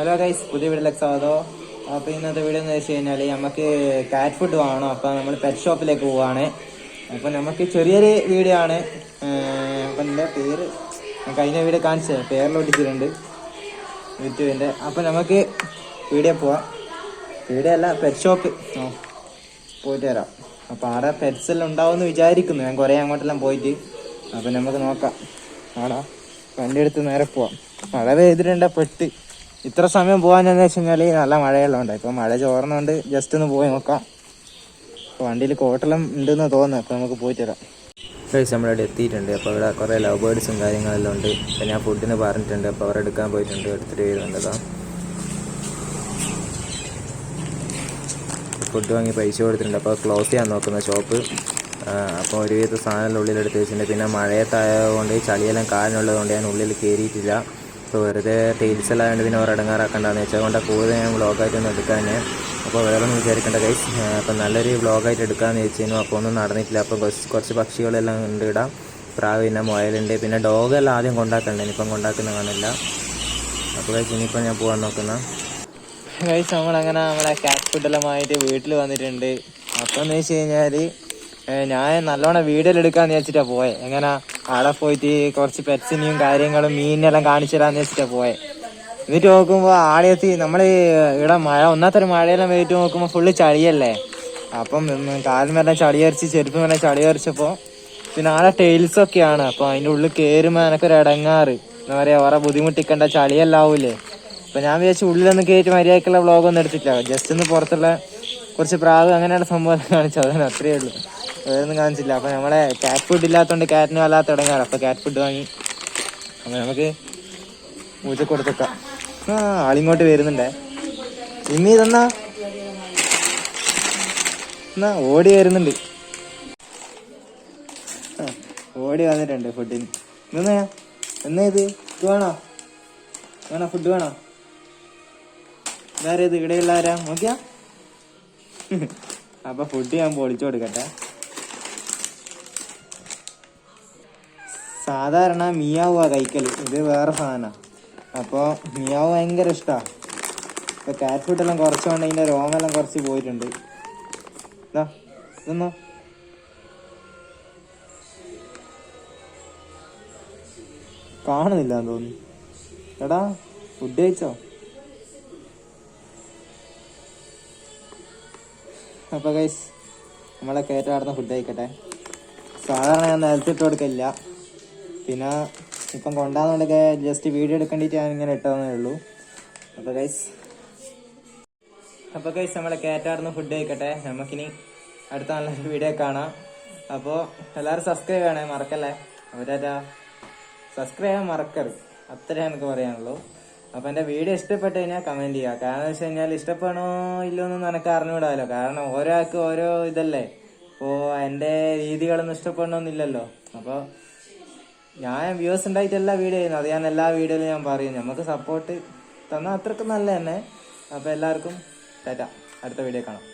Hello guys പുതിയ വീടിലെ സ്വാഗതം. അപ്പോൾ ഇന്നത്തെ വീഡിയോ എന്ന് വെച്ച് കഴിഞ്ഞാൽ നമുക്ക് കാറ്റ് ഫുഡ് വാങ്ങണം അപ്പോൾ നമ്മൾ പെറ്റ് ഷോപ്പിലേക്ക് പോവാണ്. അപ്പോൾ നമുക്ക് ചെറിയൊരു വീഡിയോ ആണ്. അപ്പം എന്റെ പേര് കഴിഞ്ഞ വീഡിയോ കാണിച്ചത് പേരിലൊട്ടിച്ചിട്ടുണ്ട് യൂട്യൂബിന്റെ. അപ്പോൾ നമുക്ക് വീഡിയോ പോവാം. വീഡിയോ അല്ല പെറ്റ് ഷോപ്പ് പോയിട്ട് വരാം. അപ്പോൾ ആടെ പെറ്റ്സ് എല്ലാം ഉണ്ടാവുമെന്ന് വിചാരിക്കുന്നു. ഞാൻ കുറേ അങ്ങോട്ടെല്ലാം പോയിട്ട്. അപ്പം നമുക്ക് നോക്കാം. ആടാ വണ്ടി എടുത്ത് നേരെ പോവാം. മഴ പെയ്തിട്ടുണ്ട് പെട്ട്. ഇത്ര സമയം പോകാനെന്ന് വെച്ച് കഴിഞ്ഞാൽ നല്ല മഴയെല്ലാം ഉണ്ട് ഇപ്പം മഴ ചോർന്നുകൊണ്ട് ജസ്റ്റ് ഒന്ന് പോയി നോക്കാം. വണ്ടിയിൽ കോട്ടലം ഉണ്ടെന്ന് തോന്നുന്നു. അപ്പോൾ നമുക്ക് പോയിട്ട് വരാം. ഗൈസ് നമ്മളിവിടെ എത്തിയിട്ടുണ്ട്. അപ്പോൾ ഇവിടെ കുറേ ലവ് ബേർഡ്സും കാര്യങ്ങളെല്ലാം ഉണ്ട്. അപ്പോൾ ഞാൻ ഫുഡിന് പറഞ്ഞിട്ടുണ്ട്. അപ്പോൾ അവർ എടുക്കാൻ പോയിട്ടുണ്ട്. എടുത്തിട്ട് വരുന്നുണ്ടതാ ഫുഡ് വാങ്ങി പൈസ കൊടുത്തിട്ടുണ്ട്. അപ്പോൾ ക്ലോസ് ചെയ്യാൻ നോക്കുന്ന ഷോപ്പ് അപ്പോൾ ഒരുവിധ സാധനം ഉള്ളിൽ എടുത്ത് വെച്ചിട്ടുണ്ട്. പിന്നെ മഴയത്തായതുകൊണ്ട് ചളിയെല്ലാം കാലിനുള്ളത് കൊണ്ട് ഞാൻ ഉള്ളിൽ കയറിയിട്ടില്ല അപ്പോൾ വെറുതെ ടെയിൽസ് എല്ലാം ആയതുകൊണ്ട് പിന്നെ അവർ ഇടങ്ങാറാക്കണ്ടെന്ന് വെച്ചാൽ കൊണ്ട് കൂടുതൽ ഞാൻ വ്ളോഗായിട്ടൊന്നും എടുക്കാൻ അപ്പോൾ വേറെ ഒന്നും വിചാരിക്കേണ്ട ഗൈസ് അപ്പോൾ നല്ലൊരു വ്ളോഗായിട്ട് എടുക്കാമെന്ന് വെച്ചിരുന്നു അപ്പോൾ ഒന്നും നടന്നിട്ടില്ല. അപ്പോൾ കുറച്ച് പക്ഷികളെല്ലാം ഉണ്ട് ഇടാം. പ്രാവ് പിന്നെ മുയലുണ്ട്. പിന്നെ ഡോഗെല്ലാം ആദ്യം കൊണ്ടാക്കണ്ട? ഇനിയിപ്പം കൊണ്ടാക്കുന്ന കാണില്ല. അപ്പോൾ ഗൈസ് ഇനിയിപ്പോൾ ഞാൻ പോകാൻ നോക്കുന്ന. ഗൈസ് നമ്മളങ്ങനെ നമ്മളെ കാറ്റ് ഫുഡെല്ലാം ആയിട്ട് വീട്ടിൽ വന്നിട്ടുണ്ട്. അപ്പോൾ എന്ന് വെച്ച് കഴിഞ്ഞാൽ ഞാൻ നല്ലോണം വീഡിയോയിൽ എടുക്കാമെന്ന് വെച്ചിട്ടാണ് പോയത് എങ്ങനെ? അവിടെ പോയിട്ട് കുറച്ച് പെറ്റ്സിനെയും കാര്യങ്ങളും മീനിനെല്ലാം കാണിച്ചു തരാന്ന് വെച്ചിട്ടാ പോയെ. എന്നിട്ട് നോക്കുമ്പോൾ ആടെത്തി നമ്മൾ ഇവിടെ മഴ ഒന്നാത്തൊരു മഴയെല്ലാം വെയിറ്റ് നോക്കുമ്പോൾ ഫുള്ള് ചളിയല്ലേ? അപ്പം കാലിമെല്ലാം ചളി അരിച്ച് ചെരുപ്പുമെല്ലാം ചളി അരിച്ചപ്പോൾ പിന്നെ ആടെ ടൈൽസ് ഒക്കെയാണ്. അപ്പോൾ അതിന്റെ ഉള്ളിൽ കയറുമ്പോൾ ഒരു ഇടങ്ങാറ്. എന്താ പറയുക വേറെ ബുദ്ധിമുട്ടിക്കണ്ട ചളിയല്ലാവൂലേ അപ്പൊ ഞാൻ വിചാരിച്ചു ഉള്ളിലൊന്നും കയറ്റി മര്യാദക്കുള്ള വ്ളോഗ് ഒന്നും എടുത്തിട്ടില്ല. ജസ്റ്റ് ഒന്ന് പുറത്തുള്ള കുറച്ച് പ്രാവ് അങ്ങനെയുള്ള സംഭവം കാണിച്ചു. അതാണ് അത്രയേ ഉള്ളൂ. വേറെ ഒന്നും കാണിച്ചില്ല. അപ്പൊ നമ്മളെ കാറ്റ് ഫുഡ് ഇല്ലാത്തതുകൊണ്ട് കാറ്റിന് വല്ലാത്ത തുടങ്ങാറ് അപ്പൊ കാറ്റ് ഫുഡ് വാങ്ങി. അപ്പൊ നമുക്ക് പൂച്ച കൊടുത്തേക്കാം. ആ ആളിങ്ങോട്ട് വരുന്നുണ്ടേ. ഇനി ഇതെന്നാ? എന്നാ ഓടി വരുന്നുണ്ട്. ഓടി വന്നിട്ടുണ്ട് ഫുഡിന് എന്നാ എന്നാ ഇത്? ഇത് വേണോ? വേണോ? ഫുഡ് വേണോ? ഇതാരത് ഇവിടെയുള്ള ആരാ? നോക്കിയാ. അപ്പൊ ഫുഡ് ഞാൻ പൊളിച്ചു കൊടുക്കട്ടെ. സാധാരണ മിയാവ കഴിക്കൽ ഇത് വേറെ സാധനമാണ് അപ്പോൾ മിയാവ് ഭയങ്കര ഇഷ്ടമാണ് ഇപ്പോൾ കാറ്റ് ഫുഡെല്ലാം കുറച്ചുകൊണ്ട് അതിന്റെ രോമെല്ലാം കുറച്ച് പോയിട്ടുണ്ട്. ഇതാ ഇതൊന്നോ? കാണുന്നില്ല തോന്നുന്നു. എടാ ഫുഡ് കഴിച്ചോ? അപ്പൊ ഗൈസ് നമ്മളെ കയറ്റാടുന്ന ഫുഡ് കഴിക്കട്ടെ. സാധാരണ ഞാൻ നിലത്തിട്ട് കൊടുക്കില്ല പിന്നെ ഇപ്പം കൊണ്ടാന്നുണ്ടൊക്കെ ജസ്റ്റ് വീഡിയോ എടുക്കേണ്ടിട്ട് ഞാൻ ഇങ്ങനെ ഇട്ടതേ ഉള്ളൂ. അപ്പൊ ഗൈസ് അപ്പൊ ഗൈസ് നമ്മളെ കേറ്റാർന്ന് ഫുഡ് കഴിക്കട്ടെ. നമുക്കിനി അടുത്ത നല്ലൊരു വീഡിയോ കാണാം. അപ്പോൾ എല്ലാവരും സബ്സ്ക്രൈബ് ചെയ്യണേ മറക്കല്ലേ? അവരാ സബ്സ്ക്രൈബ് ചെയ്യാൻ മറക്കരുത്. അത്രേ എനിക്ക് പറയാനുള്ളൂ. അപ്പൊ എന്റെ വീഡിയോ ഇഷ്ടപ്പെട്ട് കഴിഞ്ഞാൽ കമന്റ് ചെയ്യുക. കാരണം വെച്ച് കഴിഞ്ഞാൽ ഇഷ്ടപ്പെടണോ ഇല്ലോ നിനക്ക് അറിഞ്ഞുവിടാമല്ലോ കാരണം ഓരോക്ക് ഓരോ ഇതല്ലേ? അപ്പോ എന്റെ രീതികളൊന്നും ഇഷ്ടപ്പെടണമെന്നില്ലല്ലോ അപ്പൊ ഞാൻ വ്യൂസ് ഉണ്ടായിട്ടല്ല വീഡിയോ ചെയ്യുന്നത് അത് ഞാൻ എല്ലാ വീഡിയോയിലും ഞാൻ പറയും നമുക്ക് സപ്പോർട്ട് തന്നാൽ അത്രക്കും നല്ല തന്നെ അപ്പോൾ എല്ലാവർക്കും ടാറ്റ. അടുത്ത വീഡിയോ കാണാം.